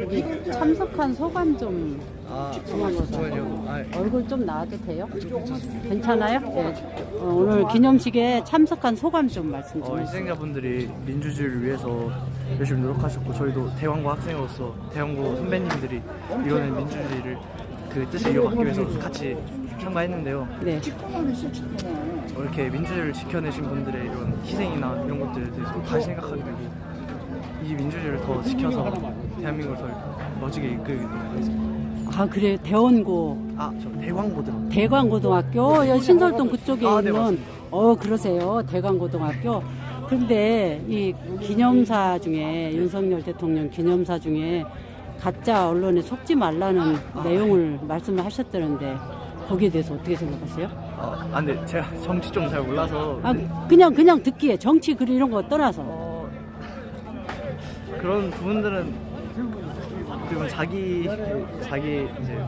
여기 참석한 소감 좀 아, 고마워서. 잠시만요. 아, 얼굴 좀 나와도 돼요? 괜찮아요? 네. 어, 오늘 기념식에 참석한 소감 좀 말씀 좀 어, 해주세요. 희생자분들이 민주주의를 위해서 열심히 노력하셨고 저희도 대왕고 학생으로서 대왕고 선배님들이 이뤄낸 민주주의를 그 뜻을 이어받기 위해서 같이 참가했는데요. 네. 어, 이렇게 민주주의를 지켜내신 분들의 이런 희생이나 이런 것들에 대해서 다시 생각하게 되고 이 민주주의를 더 지켜서 대한민국을 더 멋지게 이끌게 되는 아 그래. 대원고. 아, 저 대왕고등. 대광고등학교? 여기 신설동 그쪽에 아, 네, 있는 맞습니다. 어 그러세요. 대광고등학교. 근데 이 기념사 중에 윤석열 대통령 기념사 중에 가짜 언론에 속지 말라는 내용을 말씀을 하셨다는데 거기에 대해서 어떻게 생각하세요? 아, 아, 근데 제가 정치 좀 잘 몰라서. 아 그냥 그냥 듣기에 정치 글 이런 거 떠나서. 어, 그런 부분들은 그리고 자기 자기 이제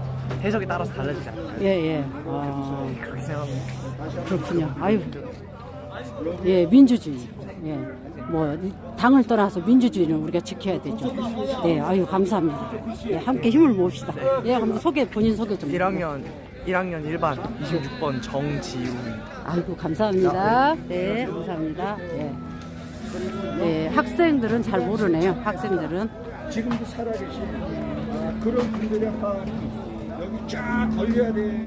해석에 따라서 달라지지 않나요? 예 예. 아. 그렇게 생각합니다. 그렇군요. 아유. 예 민주주의. 예뭐 당을 떠나서 민주주의는 우리가 지켜야 되죠. 네 아유 감사합니다. 예 함께 힘을 모읍시다. 예 그럼 소개 본인 소개 좀 1학년 1학년 1반 26번 정지우 아이고 감사합니다. 네, 감사합니다. 예. 네, 학생들은 잘 모르네요. 학생들은 지금도 살아계시는 그런 분들의 마음이 여기 쫙 걸려야 돼.